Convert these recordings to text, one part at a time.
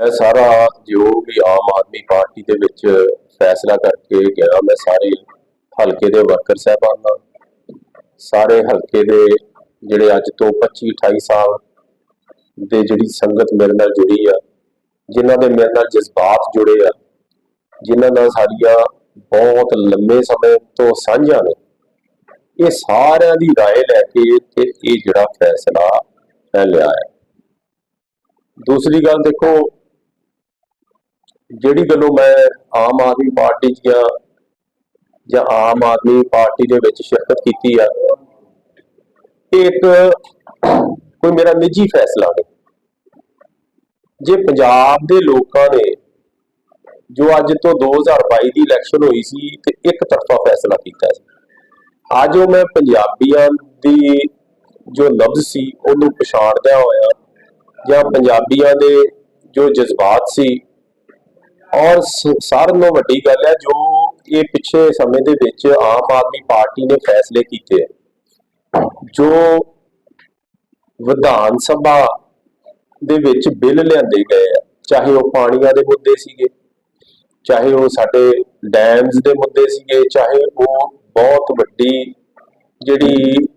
ਇਹ ਸਾਰਾ ਜੋ ਵੀ ਆਮ ਆਦਮੀ ਪਾਰਟੀ ਦੇ ਵਿੱਚ ਫੈਸਲਾ ਕਰਕੇ ਗਿਆ ਮੈਂ ਸਾਰੇ ਹਲਕੇ ਦੇ ਵਰਕਰ ਸਾਹਿਬਾਨ ਨਾਲ ਸਾਰੇ ਹਲਕੇ ਦੇ ਜਿਹੜੇ ਅੱਜ ਤੋਂ 25 28 ਸਾਲ ਦੇ ਜਿਹੜੀ ਸੰਗਤ ਮੇਰੇ ਨਾਲ ਜੁੜੀ ਆ ਜਿਨ੍ਹਾਂ ਦੇ ਮੇਰੇ ਨਾਲ ਜਜ਼ਬਾਤ ਜੁੜੇ ਆ ਜਿਨ੍ਹਾਂ ਨਾਲ ਸਾਡੀਆਂ ਬਹੁਤ ਲੰਮੇ ਸਮੇਂ ਤੋਂ ਸਾਂਝਾਂ ਨੇ ਇਹ ਸਾਰਿਆਂ ਦੀ رائے ਲੈ ਕੇ ਤੇ ਇਹ ਜਿਹੜਾ ਫੈਸਲਾ ਮੈਂ ਲਿਆ ਹੈ ਦੂਸਰੀ ਗੱਲ ਦੇਖੋ ਜਿਹੜੀ ਗੱਲੋਂ ਮੈਂ ਆਮ ਆਦਮੀ ਪਾਰਟੀ ਦੀਆਂ ਜਾਂ ਆਮ ਆਦਮੀ ਪਾਰਟੀ ਦੇ ਵਿੱਚ ਸ਼ਿਰਕਤ ਕੀਤੀ ਆ, ਇਹ ਇੱਕ ਕੋਈ ਮੇਰਾ ਨਿੱਜੀ ਫੈਸਲਾ ਨਹੀਂ। ਜੇ ਪੰਜਾਬ ਦੇ ਲੋਕਾਂ ਨੇ ਜੋ ਅੱਜ ਤੋਂ 2022 ਦੀ ਇਲੈਕਸ਼ਨ ਹੋਈ ਸੀ, ਤੇ ਇੱਕ ਤਰਫਾ ਫੈਸਲਾ ਕੀਤਾ ਸੀ। ਅੱਜ ਉਹ ਮੈਂ ਪੰਜਾਬੀਆਂ ਦੀ ਜੋ ਲਫ਼ਜ਼ ਸੀ, ਉਹਨੂੰ ਪਛਾਣਦਾ ਹੋਇਆ ਜਾਂ ਪੰਜਾਬੀਆਂ ਦੇ ਜੋ ਜਜ਼ਬਾਤ ਸੀ ਔਰ ਸਾਰਿਆਂ ਨਾਲੋਂ ਵੱਡੀ ਗੱਲ ਹੈ ਜੋ ਇਹ ਪਿੱਛੇ ਸਮੇਂ ਦੇ ਵਿੱਚ ਆਮ ਆਦਮੀ ਪਾਰਟੀ ਨੇ ਫੈਸਲੇ ਕੀਤੇ ਹੈ। ਜੋ ਵਿਧਾਨ ਸਭਾ ਦੇ ਵਿੱਚ ਬਿੱਲ ਲਿਆਂਦੇ ਗਏ ਆ, ਚਾਹੇ ਉਹ ਪਾਣੀਆਂ ਦੇ ਮੁੱਦੇ ਸੀਗੇ, ਚਾਹੇ ਉਹ ਸਾਡੇ ਡੈਮਸ ਦੇ ਮੁੱਦੇ ਸੀਗੇ, ਚਾਹੇ ਉਹ ਬਹੁਤ ਵੱਡੀ ਜਿਹੜੀ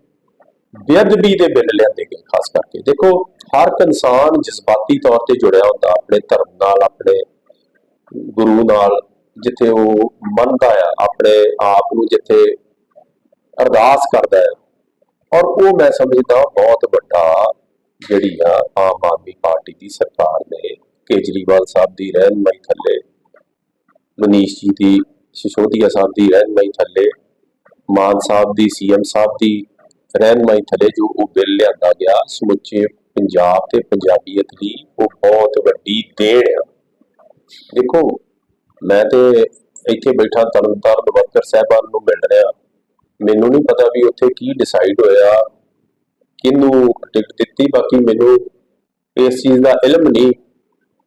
ਬੇਅਦਬੀ ਦੇ ਬਿੱਲ ਲਿਆਂਦੇ ਗਏ, ਖਾਸ ਕਰਕੇ। ਦੇਖੋ, ਹਰ ਇੱਕ ਇਨਸਾਨ ਜਜ਼ਬਾਤੀ ਤੌਰ ਤੇ ਜੁੜਿਆ ਹੁੰਦਾ, ਆਪਣੇ ਧਰਮ ਨਾਲ, ਆਪਣੇ ਗੁਰੂ ਨਾਲ ਜਿੱਥੇ ਉਹ ਮੰਨਦਾ ਆ, ਆਪਣੇ ਆਪ ਨੂੰ ਜਿੱਥੇ ਅਰਦਾਸ ਕਰਦਾ ਹੈ ਔਰ ਉਹ ਮੈਂ ਸਮਝਦਾ ਬਹੁਤ ਵੱਡਾ ਜਿਹੜੀ ਆ ਆਮ ਆਦਮੀ ਪਾਰਟੀ ਦੀ ਸਰਕਾਰ ਨੇ ਕੇਜਰੀਵਾਲ ਸਾਹਿਬ ਦੀ ਰਹਿਨਮਾਈ ਥੱਲੇ, ਮਨੀਸ਼ ਜੀ ਦੀ, ਸਿਸੋਦੀਆ ਸਾਹਿਬ ਦੀ ਰਹਿਨਮਾਈ ਥੱਲੇ, ਮਾਨ ਸਾਹਿਬ ਦੀ, ਸੀਐਮ ਸਾਹਿਬ ਦੀ ਰਹਿਨਮਾਈ ਥੱਲੇ ਜੋ ਉਹ ਬਿੱਲ ਲਿਆਂਦਾ ਗਿਆ, ਸਮੁੱਚੇ ਪੰਜਾਬ ਤੇ ਪੰਜਾਬੀਅਤ ਲਈ ਉਹ ਬਹੁਤ ਵੱਡੀ ਦੇਣ ਆ। ਦੇਖੋ, ਮੈਂ ਤੇ ਇੱਥੇ ਬੈਠਾ, ਤਰਨਤਾਰਨ ਵਰਕਰ ਸਾਹਿਬਾਨ ਨੂੰ ਮਿਲ ਰਿਹਾ। ਮੈਨੂੰ ਨਹੀਂ ਪਤਾ ਵੀ ਉੱਥੇ ਕੀ ਡਿਸਾਈਡ ਹੋਇਆ, ਕਿਹਨੂੰ ਟਿਕਟ ਦਿੱਤੀ, ਬਾਕੀ ਮੈਨੂੰ ਇਸ ਚੀਜ਼ ਦਾ ਇਲਮ ਨਹੀਂ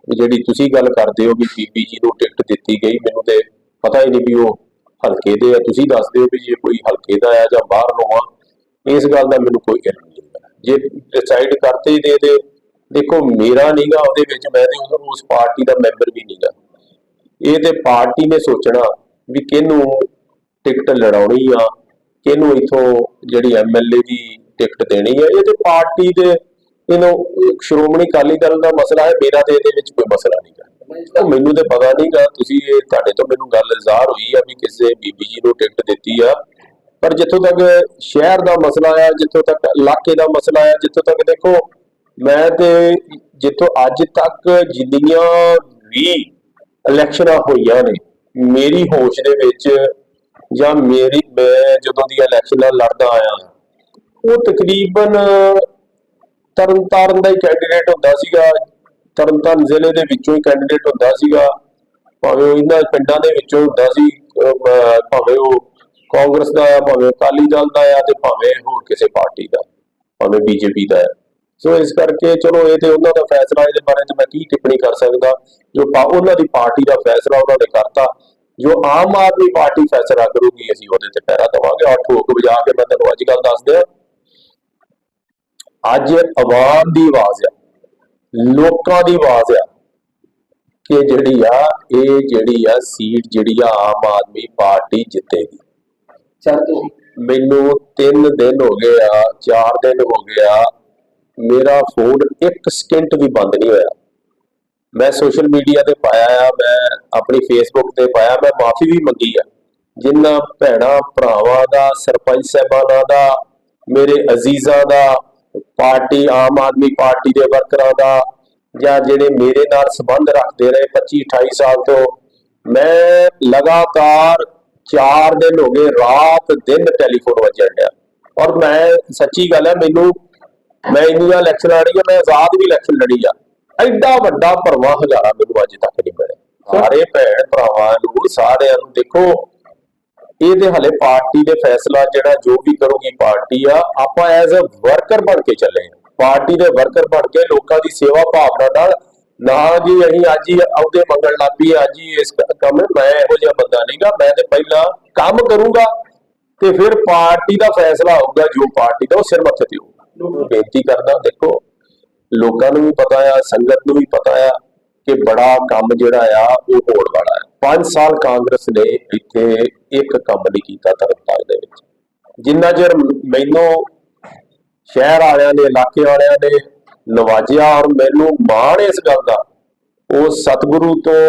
ਜਿਹੜੀ ਤੁਸੀਂ ਗੱਲ ਕਰਦੇ ਹੋ ਵੀ ਬੀਬੀ ਜੀ ਨੂੰ ਟਿਕਟ ਦਿੱਤੀ ਗਈ। ਮੈਨੂੰ ਤੇ ਪਤਾ ਹੀ ਨਹੀਂ ਵੀ ਉਹ ਹਲਕੇ ਦੇ ਆ। ਤੁਸੀਂ ਦੱਸਦੇ ਹੋ ਵੀ ਜੇ ਕੋਈ ਹਲਕੇ ਦਾ ਆ ਜਾਂ ਬਾਹਰ ਨੂੰ ਆ, ਇਸ ਗੱਲ ਦਾ ਮੈਨੂੰ ਕੋਈ ਇਲਮ ਨਹੀਂ। ਜੇ ਡਿਸਾਈਡ ਕਰਤੇ ਹੀ ਦੇ ਦੇ ਦੇਖੋ, ਮੇਰਾ ਨਹੀਂਗਾ ਉਹਦੇ ਵਿੱਚ ਮੈਂ ਤੇ ਉਹ- ਉਸ ਪਾਰਟੀ ਦਾ ਮੈਂਬਰ ਵੀ ਨਹੀਂਗਾ ਇਹ ਤੇ ਪਾਰਟੀ ਨੇ ਸੋਚਣਾ ਵੀ ਕਿਹਨੂੰ ਟਿਕਟ ਲੜਾਉਣੀ ਆ, ਕਿਹਨੂੰ ਇਥੋਂ ਜਿਹੜੀ ਐਮਐਲਏ ਦੀ ਟਿਕਟ ਦੇਣੀ ਹੈ ਇਹ ਤੇ ਪਾਰਟੀ ਦੇ, ਇਹਨੂੰ ਸ਼੍ਰੋਮਣੀ ਅਕਾਲੀ ਦਲ ਦਾ ਮਸਲਾ ਹੈ, ਮੇਰਾ ਤੇ ਇਹਦੇ ਵਿੱਚ ਕੋਈ ਮਸਲਾ ਨਹੀਂਗਾ ਉਹ ਮੈਨੂੰ ਤੇ ਪਤਾ ਨਹੀਂਗਾ ਤੁਸੀਂ ਇਹ ਤੁਹਾਡੇ ਤੋਂ ਮੈਨੂੰ ਗੱਲ ਜ਼ਾਹਰ ਹੋਈ ਆ ਵੀ ਕਿਸੇ ਬੀਬੀ ਜੀ ਨੂੰ ਟਿਕਟ ਦਿੱਤੀ ਆ। ਪਰ ਜਿੱਥੋਂ ਤੱਕ ਸ਼ਹਿਰ ਦਾ ਮਸਲਾ ਆ, ਜਿੱਥੋਂ ਤੱਕ ਇਲਾਕੇ ਦਾ ਮਸਲਾ ਆ, ਜਿੱਥੋਂ ਤੱਕ ਦੇਖੋ ਮੈਂ ਤੇ ਜਿੱਥੋਂ ਅੱਜ ਤੱਕ ਜਿੰਨੀਆਂ ਵੀ ਇਲੈਕਸ਼ਨਾਂ ਹੋਈਆਂ ਨੇ, ਮੇਰੀ ਹੋਸ਼ ਦੇ ਵਿੱਚ ਜਾਂ ਮੇਰੀ, ਮੈਂ ਜਦੋਂ ਦੀ ਇਲੈਕਸ਼ਨਾਂ ਲੜਦਾ ਆਇਆ ਉਹ ਤਕਰੀਬਨ ਤਰਨਤਾਰਨ ਦਾ ਹੀ ਕੈਂਡੀਡੇਟ ਹੁੰਦਾ ਸੀਗਾ, ਤਰਨਤਾਰਨ ਜ਼ਿਲ੍ਹੇ ਦੇ ਵਿੱਚੋਂ ਹੀ ਕੈਂਡੀਡੇਟ ਹੁੰਦਾ ਸੀਗਾ, ਭਾਵੇਂ ਉਹ ਇਹਨਾਂ ਪਿੰਡਾਂ ਦੇ ਵਿੱਚੋਂ ਹੁੰਦਾ ਸੀ ਭਾਵੇਂ ਉਹ ਕਾਂਗਰਸ ਦਾ ਆ ਭਾਵੇਂ ਅਕਾਲੀ ਦਲ ਦਾ ਆ ਤੇ ਭਾਵੇਂ ਹੋਰ ਕਿਸੇ ਪਾਰਟੀ ਦਾ, ਭਾਵੇਂ ਬੀਜੇਪੀ ਦਾ ਆ। ਸੋ ਇਸ ਕਰਕੇ ਚਲੋ ਇਹ ਤੇ ਉਹਨਾਂ ਦਾ ਫੈਸਲਾ ਇਹਦੇ ਬਾਰੇ ਤੇ ਮੈਂ ਕੀ ਟਿੱਪਣੀ ਕਰ ਸਕਦਾ ਜੋ ਉਹਨਾਂ ਦੀ ਪਾਰਟੀ ਦਾ ਫੈਸਲਾ ਉਹਨਾਂ ਨੇ ਕਰਤਾ ਜੋ ਆਮ ਆਦਮੀ ਪਾਰਟੀ ਫੈਸਲਾ ਕਰੂਗੀ ਅਸੀਂ ਉਹਦੇ ਤੇ ਪਹਿਰਾ ਦੇਵਾਂਗੇ। ਔਰ ਠੋਕ ਵਜਾ ਕੇ ਮੈਂ ਤੁਹਾਨੂੰ ਅੱਜ ਗੱਲ ਦੱਸ ਦਿਆਂ। ਅੱਜ ਆਵਾਮ ਦੀ ਆਵਾਜ਼ ਆ ਲੋਕਾਂ ਦੀ ਆਵਾਜ਼ ਆ ਕਿ ਜਿਹੜੀ ਆ ਇਹ ਜਿਹੜੀ ਆ ਸੀਟ ਜਿਹੜੀ ਆ ਆਮ ਆਦਮੀ ਪਾਰਟੀ ਜਿੱਤੇਗੀ। ਚਾਹਤੇ ਮੈਨੂੰ 3 ਦਿਨ ਹੋ ਗਏ ਆ 4 ਦਿਨ ਹੋ ਗਏ ਆ ਮੇਰਾ ਫੋਨ ਇੱਕ ਸਕਿੰਟ ਵੀ ਬੰਦ ਨਹੀਂ ਹੋਇਆ। ਮੈਂ ਸੋਸ਼ਲ ਮੀਡੀਆ ਤੇ ਪਾਇਆ ਆ, ਮੈਂ ਆਪਣੀ ਫੇਸਬੁੱਕ ਤੇ ਪਾਇਆ, ਮੈਂ ਮਾਫੀ ਵੀ ਮੰਗੀ ਆ। ਜਿਨ੍ਹਾਂ ਭੈਣਾਂ, ਭਰਾਵਾਂ ਦਾ, ਸਰਪੰਚ ਸਾਹਿਬਾਨਾਂ ਦਾ, ਮੇਰੇ ਅਜ਼ੀਜ਼ਾਂ ਦਾ, ਪਾਰਟੀ, ਆਮ ਆਦਮੀ ਪਾਰਟੀ ਦੇ ਵਰਕਰਾਂ ਦਾ, ਜਾਂ ਜਿਹੜੇ ਮੇਰੇ ਨਾਲ ਸੰਬੰਧ ਰੱਖਦੇ ਰਹੇ 25 28 ਸਾਲ ਤੋਂ, ਮੈਂ ਲਗਾਤਾਰ 4 ਦਿਨ ਹੋ ਗਏ, ਰਾਤ ਦਿਨ ਟੈਲੀਫੋਨ ਵੱਜਣ ਡਿਆ। ਔਰ ਮੈਂ, ਸੱਚੀ ਗੱਲ ਹੈ, ਮੈਨੂੰ ਮੈਂ ਇੰਨੀਆਂ ਇਲੈਕਸ਼ਨ ਲੜੀ ਆ, ਮੈਂ ਆਜ਼ਾਦ ਵੀ ਇਲੈਕਸ਼ਨ ਲੜੀ ਆ। ਐਡਾ ਵੱਡਾ ਭਰਵਾਂ ਹਜ਼ਾਰਾਂ ਮੈਨੂੰ ਅੱਜ ਤੱਕ ਨਹੀਂ ਮਿਲਿਆ। ਸਾਰੇ ਭੈਣ ਭਰਾਵਾਂ ਨੂੰ, ਸਾਰਿਆਂ ਨੂੰ ਦੇਖੋ, ਇਹ ਤੇ ਹਲੇ ਪਾਰਟੀ ਦੇ ਫੈਸਲਾ ਜਿਹੜਾ ਜੋ ਵੀ ਕਰੂਗੀ ਪਾਰਟੀ ਆ, ਆਪਾਂ ਐਜ਼ ਅ ਵਰਕਰ ਬਣ ਕੇ ਚੱਲੇ ਪਾਰਟੀ ਦੇ ਵਰਕਰ ਬਣ ਕੇ ਲੋਕਾਂ ਦੀ ਸੇਵਾ ਭਾਵਨਾ ਨਾਲ, ਨਾ ਜੀ ਅਸੀਂ ਅੱਜ ਹੀ ਅਹੁਦੇ ਮੰਗਣ ਲੱਗ ਪਈ ਅੱਜ ਹੀ ਇਸ ਕੰਮ, ਮੈਂ ਇਹੋ ਜਿਹਾ ਬੰਦਾ ਨਹੀਂਗਾ ਮੈਂ ਤੇ ਪਹਿਲਾਂ ਕੰਮ ਕਰੂੰਗਾ ਤੇ ਫਿਰ ਪਾਰਟੀ ਦਾ ਫੈਸਲਾ ਹੋਊਗਾ, ਜੋ ਪਾਰਟੀ ਦਾ ਉਹ ਸਿਰ ਮੱਥੇ ਤੇ ਹੋਊਗਾ ਬੇਨਤੀ ਕਰਦਾ, ਦੇਖੋ, ਲੋਕਾਂ ਨੂੰ ਵੀ ਪਤਾ ਆ, ਸੰਗਤ ਨੂੰ ਵੀ ਪਤਾ ਆ ਕਿ ਬੜਾ ਕੰਮ ਜਿਹੜਾ ਆ, ਉਹ ਹੋਣ ਵਾਲਾ ਹੈ। 5 ਸਾਲ ਕਾਂਗਰਸ ਨੇ ਇੱਥੇ ਇੱਕ ਕੰਮ ਨਹੀਂ ਕੀਤਾ ਤਰਨਤਾਰਨ ਦੇ ਵਿੱਚ। ਜਿੰਨਾ ਚਿਰ ਮੈਨੂੰ ਸ਼ਹਿਰ ਵਾਲਿਆਂ ਨੇ ਇਲਾਕੇ ਵਾਲਿਆਂ ਨੇ ਨਵਾਜਿਆ ਔਰ ਮੈਨੂੰ ਮਾਣ ਇਸ ਗੱਲ ਦਾ, ਉਹ ਸਤਿਗੁਰੂ ਤੋਂ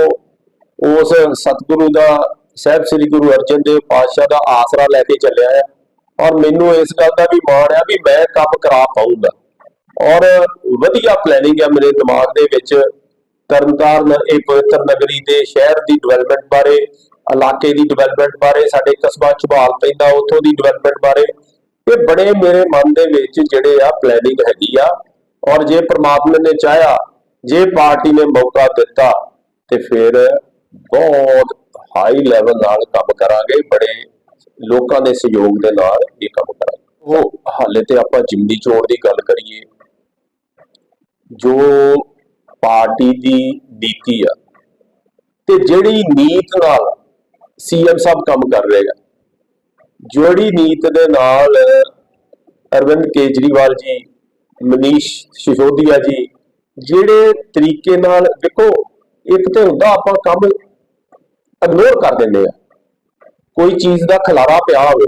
ਉਸ ਸਤਿਗੁਰੂ ਦਾ, ਸਾਹਿਬ ਸ੍ਰੀ ਗੁਰੂ ਅਰਜਨ ਦੇਵ ਪਾਤਸ਼ਾਹ ਦਾ ਆਸਰਾ ਲੈ ਕੇ ਚੱਲਿਆ ਹੈ ਔਰ ਮੈਨੂੰ ਇਸ ਗੱਲ ਦਾ ਵੀ ਮਾਣ ਆ ਵੀ ਮੈਂ ਕੰਮ ਕਰਾ ਪਾਉਂਗਾ ਔਰ ਵਧੀਆ ਪਲੈਨਿੰਗ ਆ ਮੇਰੇ ਦਿਮਾਗ ਦੇ ਵਿੱਚ। ਤਰਨਤਾਰਨ ਇਹ ਪਵਿੱਤਰ ਨਗਰੀ ਦੇ ਸ਼ਹਿਰ ਦੀ ਡਿਵੈਲਪਮੈਂਟ ਬਾਰੇ, ਇਲਾਕੇ ਦੀ ਡਿਵੈਲਪਮੈਂਟ ਬਾਰੇ, ਸਾਡੇ ਕਸਬਾ ਝਬਾਲ ਪੈਂਦਾ, ਉੱਥੋਂ ਦੀ ਡਿਵੈਲਪਮੈਂਟ ਬਾਰੇ, ਇਹ ਬੜੇ ਮੇਰੇ ਮਨ ਦੇ ਵਿੱਚ ਜਿਹੜੇ ਆ ਪਲੈਨਿੰਗ ਹੈਗੀ ਆ। ਔਰ ਜੇ ਪ੍ਰਮਾਤਮਾ ਨੇ ਚਾਹਿਆ, ਜੇ ਪਾਰਟੀ ਨੇ ਮੌਕਾ ਦਿੱਤਾ, ਤੇ ਫਿਰ ਬਹੁਤ ਹਾਈ ਲੈਵਲ ਨਾਲ ਕੰਮ ਕਰਾਂਗੇ, ਬੜੇ ਲੋਕਾਂ ਦੇ ਸਹਿਯੋਗ ਦੇ ਨਾਲ ਇਹ ਕੰਮ ਕਰਾਂਗੇ। ਉਹ ਹਾਲੇ ਤੇ ਆਪਾਂ ਜਿਮਨੀ ਚੋਣ ਦੀ ਗੱਲ ਕਰੀਏ, ਜੋ ਪਾਰਟੀ ਦੀ ਨੀਤੀ ਆ, ਤੇ ਜਿਹੜੀ ਨੀਤ ਨਾਲ ਸੀਐਮ ਸਾਹਿਬ ਕੰਮ ਕਰ ਰਹੇ ਆ, ਜਿਹੜੀ ਨੀਤ ਦੇ ਨਾਲ ਅਰਵਿੰਦ ਕੇਜਰੀਵਾਲ ਜੀ, ਮਨੀਸ਼ ਸਿਸੋਦੀਆ ਜੀ, ਜਿਹੜੇ ਤਰੀਕੇ ਨਾਲ, ਦੇਖੋ, ਇੱਕ ਤੇ ਹੁੰਦਾ ਆਪਾਂ ਕੰਮ ਇਗਨੋਰ ਕਰ ਦਿੰਦੇ ਆ। ਕੋਈ ਚੀਜ਼ ਦਾ ਖਲਾਰਾ ਪਿਆ ਹੋਵੇ,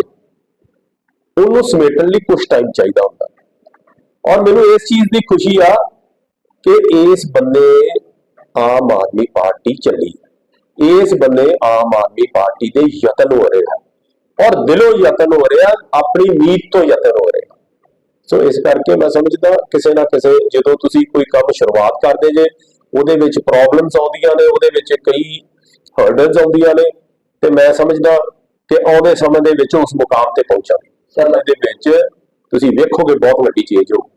ਉਹਨੂੰ ਸਮੇਟਣ ਲਈ ਕੁਝ ਟਾਈਮ ਚਾਹੀਦਾ ਹੁੰਦਾ। ਔਰ ਮੈਨੂੰ ਇਸ ਚੀਜ਼ ਦੀ ਖੁਸ਼ੀ ਆ ਕਿ ਇਸ ਬੰਨੇ ਆਮ ਆਦਮੀ ਪਾਰਟੀ ਚੱਲੀ। ਇਸ ਬੰਨੇ ਆਮ ਆਦਮੀ ਪਾਰਟੀ ਦੇ ਯਤਨ ਹੋ ਰਹੇ ਹਨ ਔਰ ਦਿਲੋਂ ਯਤਨ ਹੋ ਰਿਹਾ, ਆਪਣੀ ਨੀਤ ਤੋਂ ਯਤਨ ਹੋ ਰਿਹਾ। ਸੋ ਇਸ ਕਰਕੇ ਮੈਂ ਸਮਝਦਾ, ਕਿਸੇ ਨਾ ਕਿਸੇ ਜਦੋਂ ਤੁਸੀਂ ਕੋਈ ਕੰਮ ਸ਼ੁਰੂਆਤ ਕਰਦੇ ਜੇ, ਉਹਦੇ ਵਿੱਚ ਪ੍ਰੋਬਲਮਸ ਆਉਂਦੀਆਂ ਨੇ, ਉਹਦੇ ਵਿੱਚ ਕਈ ਹਰਡਲਸ ਆਉਂਦੀਆਂ ਨੇ, ਤੇ ਮੈਂ ਸਮਝਦਾ ਕਿ ਆਉਂਦੇ ਸਮੇਂ ਦੇ ਵਿੱਚ ਉਸ ਮੁਕਾਮ ਤੇ ਪਹੁੰਚਾਂਗੇ। ਸਰ ਦੇ ਵਿੱਚ ਤੁਸੀਂ ਵੇਖੋਗੇ ਬਹੁਤ ਵੱਡੀ ਚੇਂਜ ਹੋਊ